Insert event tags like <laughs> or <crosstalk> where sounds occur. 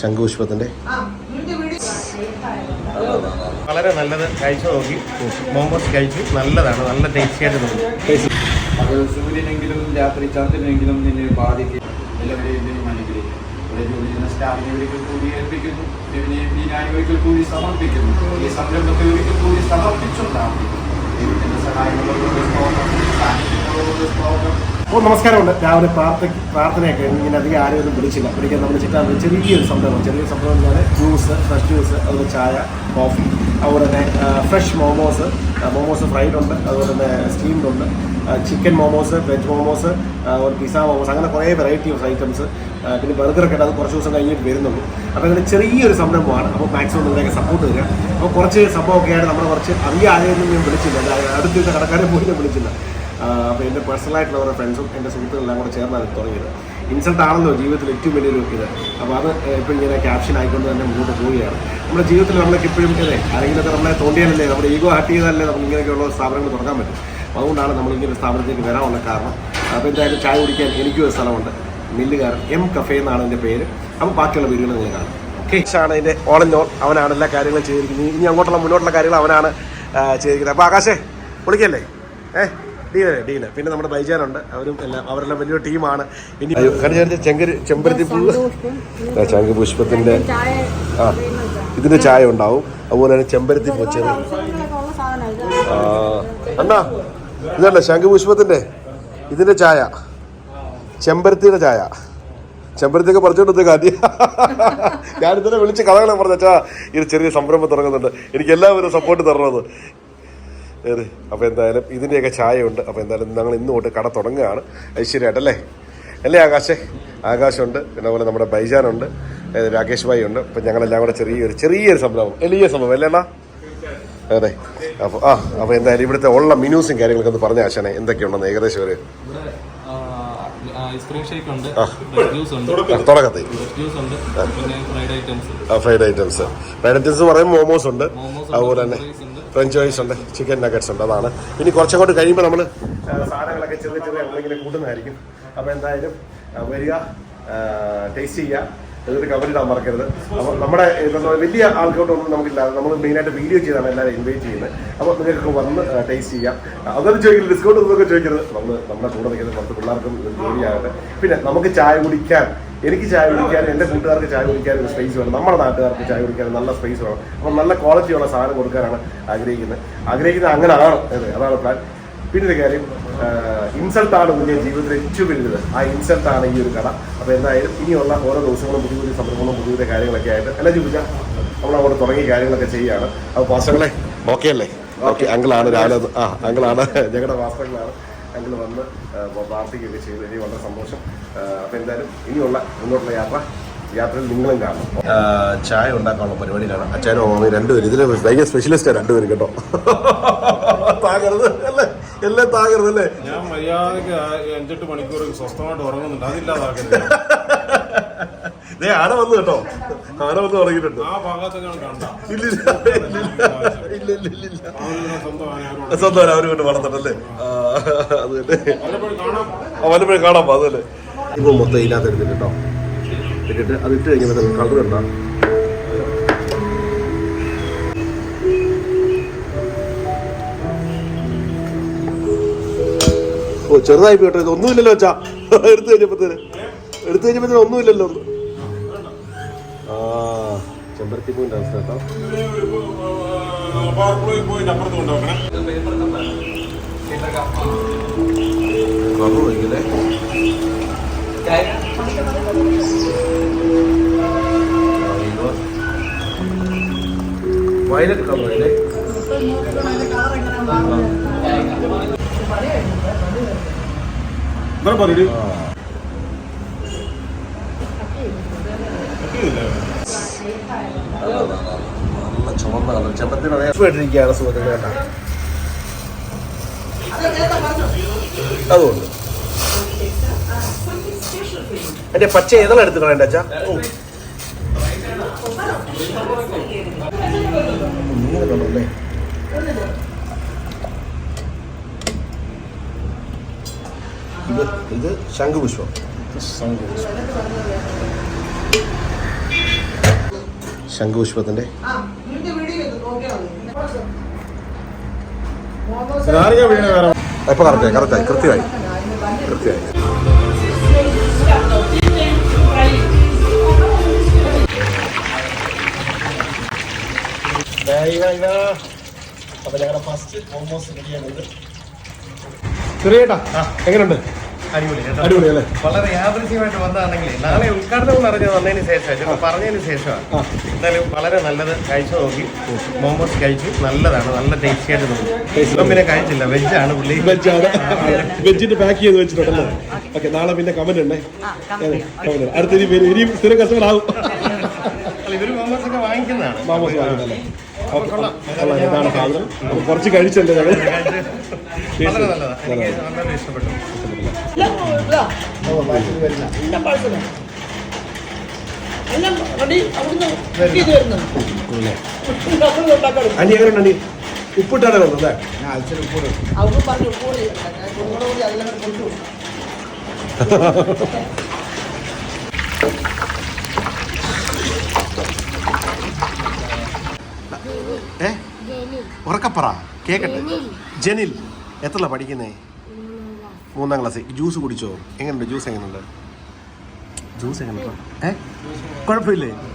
ശംഖുപുഷ്പത്തിന്റെ വളരെ നല്ലത് കഴിച്ചു നോക്കി. മോമോസ് കഴിച്ചു. നല്ലതാണ്. നല്ല ടേസ്റ്റി ആയിട്ട് തോന്നി. അത് സൂര്യനെങ്കിലും രാത്രി ചന്ദ്രനെങ്കിലും നിന്നെ ബാധിക്കും. എല്ലാവരെയും അനുഗ്രഹിക്കും. ഇവിടെ ജോലി ചെയ്യുന്ന സ്റ്റാഫിനെ ഒരിക്കൽ കൂടി ഏൽപ്പിക്കുന്നു. ഇതിനെ ഒരിക്കൽ കൂടി സമർപ്പിക്കുന്നു. ഈ സംരംഭത്തെ ഒരിക്കൽ കൂടി സമർപ്പിച്ചുണ്ടാകും gusto ako ng gusto ako ng ഓ നമസ്കാരമുണ്ട്. രാവിലെ പ്രാർത്ഥ പ്രാർത്ഥനയൊക്കെ ഇങ്ങനെ അധികം ആരും ഒന്നും വിളിച്ചില്ല. വിളിക്കാൻ നമ്മൾ ചിട്ടാണ് ചെറിയൊരു സംഭവം ചെറിയ സംഭവം എന്ന് പറഞ്ഞാൽ ജ്യൂസ് ഫ്രഷ് ജ്യൂസ് അതുപോലെ ചായ കോഫി അതുപോലെ തന്നെ ഫ്രഷ് മോമോസ് മോമോസ് ഫ്രൈഡ് ഉണ്ട് അതുപോലെ തന്നെ സ്റ്റീംഡ് ഉണ്ട് chicken momos veg momos pizza momos അങ്ങനെ കുറേ വെറൈറ്റി ഓഫ് ഐറ്റംസ് പിന്നെ ബർഗറൊക്കെ അത് കുറച്ച് ദിവസം കഴിഞ്ഞിട്ട് വരുന്നുള്ളൂ. അപ്പോൾ അങ്ങനെ ചെറിയൊരു സംരംഭമാണ്. അപ്പോൾ മാക്സിമം നിങ്ങളൊക്കെ സപ്പോർട്ട് തരിക അപ്പോൾ കുറച്ച് സംഭവമൊക്കെ ആയിട്ട് നമ്മൾ കുറച്ച് അറിയാതെ ഒന്നും ഞാൻ വിളിച്ചില്ല. അടുത്ത കടക്കാരെ പോലും വിളിച്ചില്ല. അപ്പോൾ എന്റെ പേഴ്സണലായിട്ടുള്ള ഓരോ ഫ്രണ്ട്സും എന്റെ സുഹൃത്തുക്കളെല്ലാം കൂടെ ചേർന്നാണ് തുടങ്ങിയത്. ഇൻസൾട്ട് ആണല്ലോ ജീവിതത്തിൽ ഏറ്റവും വലിയൊരു ഇത്. അപ്പോൾ അത് എപ്പോഴും ഇങ്ങനെ ക്യാപ്ഷൻ ആയിക്കൊണ്ട് തന്നെ മുന്നോട്ട് പോവുകയാണ്. നമ്മുടെ ജീവിതത്തിൽ നമ്മളൊക്കെ എപ്പോഴും അതെ ആരെങ്കിലുമൊക്കെ നമ്മളെ തോണ്ടിയാലല്ലേ നമ്മുടെ ഈഗോ ഹട്ട് ചെയ്താലല്ലേ നമുക്ക് ഇങ്ങനെയൊക്കെയുള്ള സ്ഥാപനങ്ങൾ തുടങ്ങാൻ പറ്റും. അതുകൊണ്ടാണ് നമ്മളിങ്ങനെ സ്ഥാപനത്തിലേക്ക് വരാനുള്ള കാരണം. അപ്പോൾ എന്തായാലും ചായ കുടിക്കാൻ എനിക്കും ഒരു സ്ഥലമുണ്ട്. മില്ലുകാരൻ എം കഫേ എന്നാണ് എന്റെ പേര്. അപ്പോൾ ബാക്കിയുള്ള വീടുകൾ നിങ്ങൾ കാണും. ഓക്കെ ആണ് ഇതിന്റെ ഓൾ ഓൾ അവനാണ് എല്ലാ കാര്യങ്ങളും ചെയ്തിരിക്കുന്നത്. ഇനി അങ്ങോട്ടുള്ള മുന്നോട്ടുള്ള കാര്യങ്ങൾ അവനാണ് ചെയ്തിരിക്കുന്നത്. അപ്പോൾ ആകാശേ വിളിക്കല്ലേ? ഏ? ഡീലേ ഡീൽ പിന്നെ നമ്മുടെ ബൈജാനുണ്ട്. അവരും എല്ലാം അവരെല്ലാം വലിയ ടീമാണ്. ഇനി ചെങ്കര് ചെമ്പരത്തി പൂവ് ചങ്ക് പുഷ്പത്തിന്റെ ആ ഇതിന്റെ ചായ ഉണ്ടാവും. അതുപോലെ തന്നെ ചെമ്പരത്തി പൂച്ചത്. ആ അണ്ണാ ഇതല്ല ശംഖുപുഷ്പത്തിന്റെ ഇതിന്റെ ചായ. ചെമ്പരത്തിയുടെ ചായ. ചെമ്പരത്തിയൊക്കെ പറിച്ചോണ്ട് കാര്യം. ഞാനിതിനെ വിളിച്ച് കഥകളെ പറഞ്ഞാ ഇത് ചെറിയ സംരംഭം തുടങ്ങുന്നുണ്ട്. എനിക്ക് എല്ലാവരും സപ്പോർട്ട് തരണത്. ഏത് അപ്പോൾ എന്തായാലും ഇതിന്റെയൊക്കെ ചായയുണ്ട് അപ്പോൾ എന്തായാലും ഞങ്ങൾ ഇന്ന് തൊട്ട് കട തുടങ്ങുകയാണ്. ഐശ്വര്യമായിട്ടല്ലേ? അല്ലേ ആകാശേ? ആകാശുണ്ട് പിന്നെ അതുപോലെ നമ്മുടെ ബൈജാനുണ്ട്. രാകേഷ് ഭായി ഉണ്ട് അപ്പം ഞങ്ങളെല്ലാം കൂടെ ചെറിയൊരു ചെറിയൊരു സംഭവം. വലിയ സംഭവം അല്ലേ അണ്ണാ? അതെ. അപ്പോൾ ആ അപ്പോൾ എന്തായാലും ഇവിടുത്തെ ഉള്ള മിനൂസും കാര്യങ്ങളൊക്കെ ഒന്ന് പറഞ്ഞ ആശാനെ എന്തൊക്കെയുണ്ടെന്ന് ഏകദേശം ഒരു തുടക്കത്തിൽ. Fried items. Fried items. പറയുമ്പോൾ മോമോസ് ഉണ്ട്. അതുപോലെ തന്നെ. ഫ്രഞ്ച് ഫ്രൈസ് ഉണ്ട് ചിക്കൻ നഗറ്റ്സ് ഉണ്ട് അതാണ്. ഇനി കുറച്ചങ്ങോട്ട് കഴിയുമ്പോൾ നമ്മൾ സാധനങ്ങളൊക്കെ ചെറിയ ചെറിയ എന്തെങ്കിലും കൂട്ടുന്നതായിരിക്കും. അപ്പോൾ എന്തായാലും വരിക ടേസ്റ്റ് ചെയ്യുക. എന്നിട്ട് ഇടാൻ മറക്കരുത്. അപ്പോൾ നമ്മുടെ വലിയ ആൾക്കോട്ടൊന്നും നമുക്കില്ല നമ്മൾ മെയിനായിട്ട് വീഡിയോ ചെയ്താണ് എല്ലാവരും ഇൻവൈറ്റ് ചെയ്യുന്നത്. അപ്പോൾ നിങ്ങൾക്ക് വന്ന് ടേസ്റ്റ് ചെയ്യാം. അതൊന്നും ചോദിക്കില്ല ഡിസ്കൗണ്ട് ഒന്നും ചോദിക്കരുത്. നമ്മൾ നമ്മുടെ കൂടെ നിൽക്കുന്ന കുറച്ച് പിള്ളേർക്കും ജോലിയാകട്ടെ. പിന്നെ നമുക്ക് ചായ കുടിക്കാൻ എനിക്ക് ചായ കുടിക്കാൻ എന്റെ കൂട്ടുകാർക്ക് ചായ കുടിക്കാൻ ഒരു സ്പേസ് വേണം. നമ്മുടെ നാട്ടുകാർക്ക് ചായ കുടിക്കാൻ നല്ല സ്പേസ് വേണം. അപ്പം നല്ല ക്വാളിറ്റിയുള്ള സാധനം കൊടുക്കാനാണ് ആഗ്രഹിക്കുന്നത്. ആഗ്രഹിക്കുന്നത് അങ്ങനെ ആണ് അതാണ് പ്ലാൻ പിന്നെ ഒരു കാര്യം ഇൻസൾട്ടാണ് കുഞ്ഞെ ജീവിതത്തിൽ ഏറ്റവും വലുത്. ആ ഇൻസൾട്ടാണ് ഈ ഒരു കട. അപ്പോൾ എന്തായാലും ഇനിയുള്ള ഓരോ ദിവസങ്ങളും പുതിയ പുതിയ സംരംഭങ്ങളും പുതിയ പുതിയ കാര്യങ്ങളൊക്കെ ആയിട്ട് അല്ല ചോദിച്ച നമ്മൾ അവിടെ തുടങ്ങിയ കാര്യങ്ങളൊക്കെ ചെയ്യുകയാണ്. അപ്പോൾ പാസ്റ്റങ്ങളെ ഓക്കെ. അല്ലേ ഓക്കെ അങ്കിളാണ് രാവിലെ ആ അങ്കിളാണ് ഞങ്ങളുടെ പാസ്റ്റങ്ങളാണ് അങ്കിൾ വന്ന് പ്രാർത്ഥിക്കുകയൊക്കെ ചെയ്തു. എനിക്ക് വളരെ സന്തോഷം. അപ്പോൾ എന്തായാലും ഇനിയുള്ള മുന്നോട്ടുള്ള യാത്ര യാത്രയിൽ നിങ്ങളും കാണും ചായ ഉണ്ടാക്കാനുള്ള പരിപാടിയിലാണ്. അച്ഛനും അമ്മയും രണ്ടുപേരും. ഇതിൽ ഭയങ്കര സ്പെഷ്യലിസ്റ്റാണ് രണ്ടുപേരും കേട്ടോ. <laughs> താകരുത് അല്ലേ? എല്ലാം താകരുത് അല്ലേ? ഞാൻ മര്യാദയ്ക്ക് അഞ്ചെട്ട് മണിക്കൂർ സ്വസ്ഥമായിട്ട് ഉറങ്ങുന്നുണ്ട്. അതില്ലാതാക്കരുത് <laughs> ദേ ആന വന്നു കേട്ടോ. ആന വന്ന് തുടങ്ങിയിട്ടുണ്ട് സ്വന്തം അവർ കൊണ്ട് വളർത്തണല്ലേ ആ, അത് തന്നെ വല്ലപ്പോഴും കാണാം അത് ഇപ്പൊ മൊത്തം ഇതിനകത്ത് എടുത്തിട്ട് കേട്ടോ ഇട്ടിട്ട് അത് ഇട്ട് കഴിഞ്ഞപ്പോൾ കളർ കണ്ടോ. ഓ ചെറുതായി പോയിട്ടോ ഇത് ഒന്നുമില്ലല്ലോ അച്ഛാ. എടുത്തു കഴിഞ്ഞപ്പോഴത്തേന് എടുത്തു കഴിഞ്ഞപ്പോഴത്തേന് ഒന്നുമില്ലല്ലോ ഒന്ന്. ആ ചെമ്പരത്തി പോയിന്റ് അവസ്ഥ കേട്ടോ. പാർക്കുള്ളിൽ ചുമത്തിനാണ് ഒഴിക്കല്ലേ വയലറ്റ് കളർ അല്ലേ പറയൂ നല്ല കളർ സുഹൃത്തുക്കൾ കേട്ടോ അതുകൊണ്ട്. എന്റെ പച്ച ഏതെല്ലാം എടുത്ത് കളയണ്ട അച്ഛാ? ഓ. ഇങ്ങനെ ഇത് ശംഖുപുഷ്പം. ശംഖുപുഷ്പത്തിന്റെ നാരങ്ങ വീണ വേറെ? ഇപ്പൊ കറക്റ്റായി കറക്റ്റായി കൃത്യമായി. കൃത്യമായി. അപ്പൊ ഞങ്ങളുടെ ഫസ്റ്റ് ഓൾമോസ്റ്റ് റെഡിയാണത് ചെറിയേട്ടാ എങ്ങനെയുണ്ട് അടിപൊളി അല്ലേ? വളരെ യാദൃശ്യമായിട്ട് വന്നതാണെങ്കിൽ നാളെ ഉദ്ഘാടനം എന്ന് അറിഞ്ഞത് വന്നതിന് ശേഷം പറഞ്ഞതിന് ശേഷമാണ്. എന്തായാലും എന്നാലും വളരെ നല്ലത് കഴിച്ചു നോക്കി. മോമോസ് കഴിച്ചു. നല്ലതാണ്. നല്ല ടേസ്റ്റി ആയിട്ട് തോന്നി. പിന്നെ കഴിച്ചില്ല. വെജാണ് പുള്ളി. വെജാണ് വെജിന്റെ പാക്ക് ചെയ്ത് വെച്ചിട്ടുണ്ടല്ലോ. ഓക്കെ നാളെ പിന്നെ കമന്റ് ഉണ്ടേ കമന്റ് അടുത്ത ഇനി സ്ഥിരം കസ്റ്റമർ ആവും അല്ല, ഇവർ മോമോസ് ഒക്കെ വാങ്ങിക്കുന്നതാണ്. മാമോസ് അപ്പൊ കുറച്ച് കഴിച്ചല്ലേ വളരെ നല്ലതാണ് എനിക്ക് വളരെ ഇഷ്ടപ്പെട്ടു. അനി എങ്ങനെയുണ്ട് അനി? ഉപ്പിട്ടാണ് കൊണ്ടു ഏ? ഉറക്കപ്പറ? കേക്കട്ടെ. ജനിൽ. എത്ര പഠിക്കുന്നേ? മൂന്നാം ക്ലാസ്. ജ്യൂസ് കുടിച്ചോ? എങ്ങനെയുണ്ട്? ജ്യൂസ് എങ്ങനെയുണ്ട്? ജ്യൂസ് എങ്ങനെയുണ്ട്? ഏ? കുഴപ്പമില്ലേ?